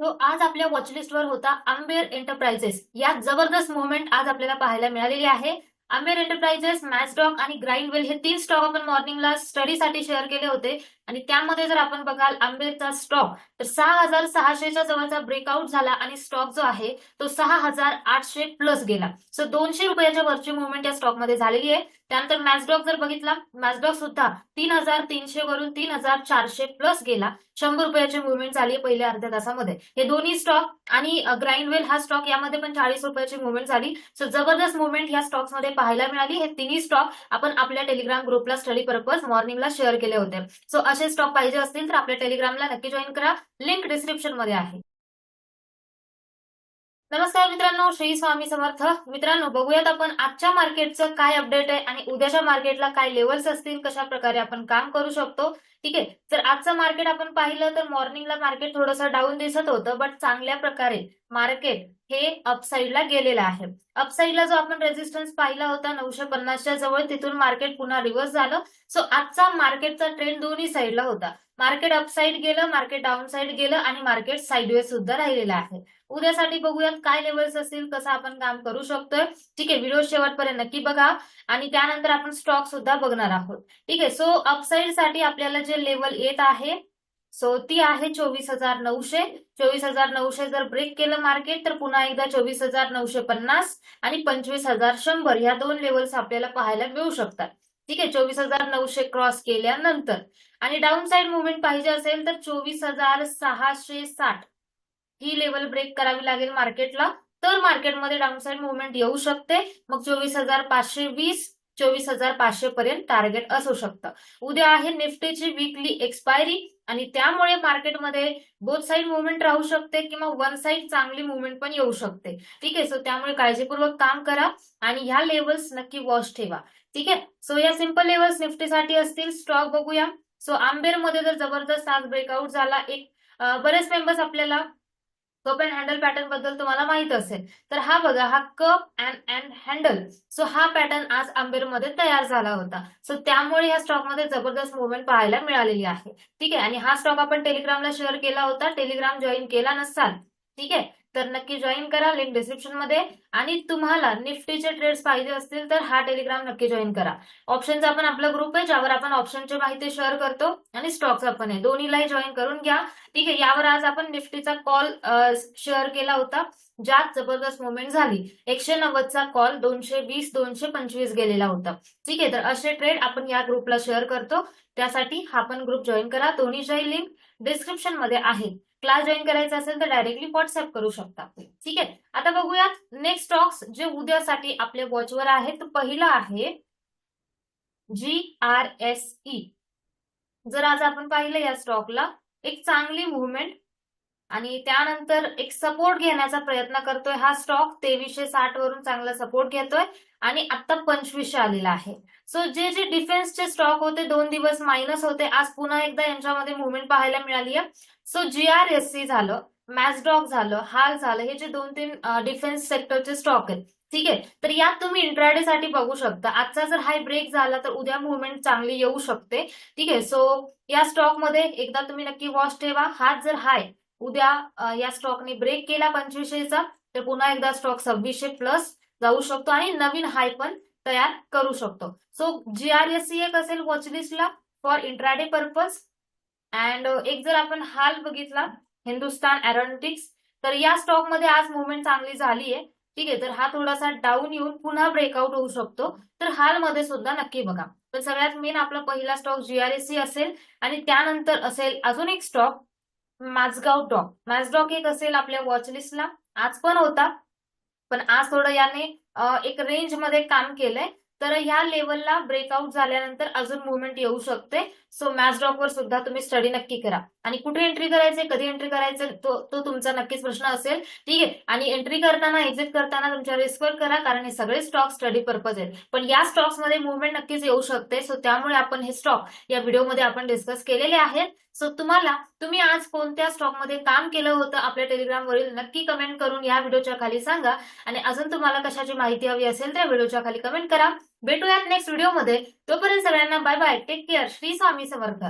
तो आज आपल्या वॉचलिस्टवर होता आंबेर एंटरप्राइजेस यात जबरदस्त मुवमेंट आज आपल्याला पाहायला मिळालेली आहे. आंबेर एंटरप्राइजेस मॅचडॉक आणि ग्राइंडवेल हे तीन स्टॉक आपण मॉर्निंगला स्टडीसाठी शेअर केले होते. आणि त्यामध्ये जर आपण बघाल आंबेरचा स्टॉक तर सहा हजार सहाशेच्या जवळचा ब्रेकआउट झाला आणि स्टॉक जो आहे तो सहा हजार आठशे प्लस गेला. सो दोनशे रुपयाच्या वरची मुवमेंट या स्टॉकमध्ये झालेली आहे. त्यानंतर मॅचडॉक जर बघितला मॅचडॉक सुद्धा तीन हजार तीनशे वरून तीन हजार चारशे प्लस गेला. शंभर रुपयाची मुवमेंट झाली आहे पहिल्या अर्ध्या तासामध्ये. हे दोन्ही स्टॉक आणि ग्राइंडवेल हा स्टॉक यामध्ये पण चाळीस रुपयाची मुवमेंट झाली. सो जबरदस्त मुवमेंट या स्टॉक्समध्ये पाहायला मिळाली. हे तिन्ही स्टॉक आपण आपल्या टेलिग्राम ग्रुपला स्टडी पर्पज मॉर्निंगला शेअर केले होते. सो असे स्टॉक पाहिजे असतील तर आपल्या टेलिग्रामला नक्की जॉईन करा. लिंक डिस्क्रिप्शनमध्ये आहे. नमस्कार मित्रांनो श्री स्वामी समर्थ. मित्रांनो बघूयात आपण आजच्या मार्केटचं काय अपडेट आहे आणि उद्याच्या मार्केटला काय लेवल्स असतील कशा प्रकारे आपण काम करू शकतो. ठीक आहे? जर आजचं मार्केट आपण पाहिलं तर मॉर्निंगला मार्केट थोडंसं डाऊन दिसत होतं बट चांगल्या प्रकारे मार्केट हे अपसाईडला गेलेलं आहे. अपसाईडला जो आपण रेजिस्टन्स पाहिला होता नऊशे पन्नासच्या जवळ तिथून मार्केट पुन्हा रिव्हर्स झालं. सो आजचा मार्केटचा ट्रेंड दोन्ही साईडला होता. मार्केट अपसाईड गेलं मार्केट डाऊन साईड गेलं आणि मार्केट साईडवे सुद्धा राहिलेलं आहे. उद्यासाठी बघूयात काय लेवल्स असतील कसं आपण काम करू शकतोय. ठीक आहे व्हिडिओ शेवटपर्यंत नक्की बघा. आणि त्यानंतर आपण स्टॉक सुद्धा बघणार आहोत. ठीक आहे सो अपसाईडसाठी आपल्याला जे लेवल येत आहे. सो ती आहे चोवीस हजार नऊशे. चोवीस हजार नऊशे जर ब्रेक केलं मार्केट तर पुन्हा एकदा चोवीस हजार नऊशे पन्नास आणि पंचवीस हजार शंभर ह्या दोन लेवल्स आपल्याला पाहायला मिळू शकतात. ठीक आहे चोवीस हजार नऊशे क्रॉस केल्यानंतर. आणि डाऊन साईड मुवमेंट पाहिजे असेल तर चोवीस हजार सहाशे साठ ही लेवल ब्रेक करावी लागेल मार्केटला तर मार्केटमध्ये डाऊन साईड मुवमेंट येऊ शकते. मग चोवीस हजार पाचशे वीस चोवीस हजार पाचशे पर्यंत टार्गेट असू शकतं. उद्या आहे निफ्टीची वीकली एक्सपायरी आणि त्यामुळे मार्केटमध्ये बोथ साईड मुवमेंट राहू शकते किंवा वन साईड चांगली मुवमेंट पण येऊ शकते. ठीक आहे? सो त्यामुळे काळजीपूर्वक काम करा आणि ह्या लेवल्स नक्की वॉच ठेवा. ठीक आहे? सो या सिंपल लेवल्स निफ्टीसाठी असतील स्टॉक बघूया. सो आंबेरमध्ये जर जबरदस्त आज ब्रेकआउट झाला एक बरेच मेंबर्स आपल्याला कप अँड हँडल पॅटर्नबद्दल तुम्हाला माहीत असेल. तर हा बघा हा cup and and handle so हा पॅटर्न आज आंबेरमध्ये तयार झाला होता. सो त्यामुळे ह्या स्टॉकमध्ये जबरदस्त मुवमेंट पाहायला मिळालेली आहे. ठीक आहे? आणि हा स्टॉक आपण टेलिग्रामला शेअर केला होता. टेलिग्राम जॉईन केला नसाल. ठीक आहे? तर नक्की जॉईन करा लिंक डिस्क्रिप्शनमध्ये. आणि तुम्हाला निफ्टीचे ट्रेड्स पाहिजे असतील तर हा टेलिग्राम नक्की जॉईन करा. ऑप्शनचा आपण आपला ग्रुप आहे ज्यावर आपण ऑप्शनची माहिती शेअर करतो आणि स्टॉक्स आपण आहे. दोन्हीलाही जॉईन करून घ्या. ठीक आहे यावर आज आपण निफ्टीचा कॉल शेअर केला होता ज्यात जबरदस्त मुवमेंट झाली. एकशे नव्वदचा कॉल दोनशे वीस दोनशे पंचवीस गेलेला होता. ठीक आहे तर असे ट्रेड आपण या ग्रुपला शेअर करतो. त्यासाठी हा पण ग्रुप जॉईन करा. दोन्हीच्याही लिंक डिस्क्रिप्शनमध्ये आहे. क्लास जॉईन करायचा असेल तर डायरेक्टली व्हॉट्सअप करू शकता ठीक आहे? आता बघूयात नेक्स्ट स्टॉक्स जे उद्यासाठी आपल्या वॉचवर आहे तर पहिला आहे जी आर एस ई जर आज आपण पाहिलं या स्टॉकला एक चांगली मुवमेंट आणि त्यानंतर एक सपोर्ट घेण्याचा प्रयत्न करतोय. हा स्टॉक तेवीसशे साठ वरून चांगला सपोर्ट घेतोय आणि आता पंचवीसशे आलेला आहे. सो जे जे डिफेन्सचे स्टॉक होते दोन दिवस मायनस होते. आज पुन्हा एकदा यांच्यामध्ये मुवमेंट पाहायला मिळाली आहे so G R S C झालं मॅसडॉक झालं हाल झालं हे जे दोन तीन डिफेन्स सेक्टरचे स्टॉक आहेत. ठीक आहे? तर यात तुम्ही इंट्राडे साठी बघू शकता. आजचा जर हाय ब्रेक झाला तर उद्या मुवमेंट चांगली येऊ शकते. ठीक आहे? सो या स्टॉकमध्ये एकदा तुम्ही नक्की वॉच ठेवा. हाच जर हाय उद्या या स्टॉकने ब्रेक केला पंचवीसशेचा तर पुन्हा एकदा स्टॉक सव्वीसशे प्लस जाऊ शकतो आणि नवीन हाय पण तयार करू शकतो. So G R S C एक असेल वॉचलिस्टला फॉर इंट्राडे पर्पज अँड एक जर आपण हाल बघितला हिंदुस्तान एरोनॉटिक्स तर या स्टॉकमध्ये आज मुवमेंट चांगली झाली आहे ठीक आहे तर हा थोडासा डाऊन येऊन पुन्हा ब्रेकआउट होऊ शकतो. तर हाल मध्ये सुद्धा नक्की बघा. पण सगळ्यात मेन आपला पहिला स्टॉक जीआरएससी असेल आणि त्यानंतर असेल अजून एक स्टॉक माझगाव डॉक माझडॉक एक असेल आपल्या वॉचलिस्टला आज पण होता. पण आज थोडं याने एक रेंजमध्ये काम केलंय. तर ह्या लेवलला ब्रेकआउट झाल्यानंतर अजून मुवमेंट येऊ शकते. सो मॅचडॉक वर सुद्धा तुम्ही स्टडी नक्की करा. आणि कुठे एंट्री करायचे कधी एंट्री करायचं तो तो तुमचा नक्कीच प्रश्न असेल. ठीक? आहे आणि एंट्री करताना एक्झिट करताना तुमच्या रिस्कवर करा कारण हे सगळे स्टॉक स्टडी पर्पज आहेत. पण या स्टॉक्समध्ये मुवमेंट नक्कीच येऊ शकते. सो त्यामुळे आपण हे स्टॉक या व्हिडिओमध्ये आपण डिस्कस केलेले आहेत. सो तुम्हाला तुम्ही आज कोणत्या स्टॉकमध्ये काम केलं होतं आपल्या टेलिग्रामवरील नक्की कमेंट करून या व्हिडिओच्या खाली सांगा. आणि अजून तुम्हाला कशाची माहिती हवी असेल त्या व्हिडिओच्या खाली कमेंट करा. भेटूयात नेक्स्ट व्हिडिओमध्ये तोपर्यंत सगळ्यांना bye bye take care Shri Swami Samarth.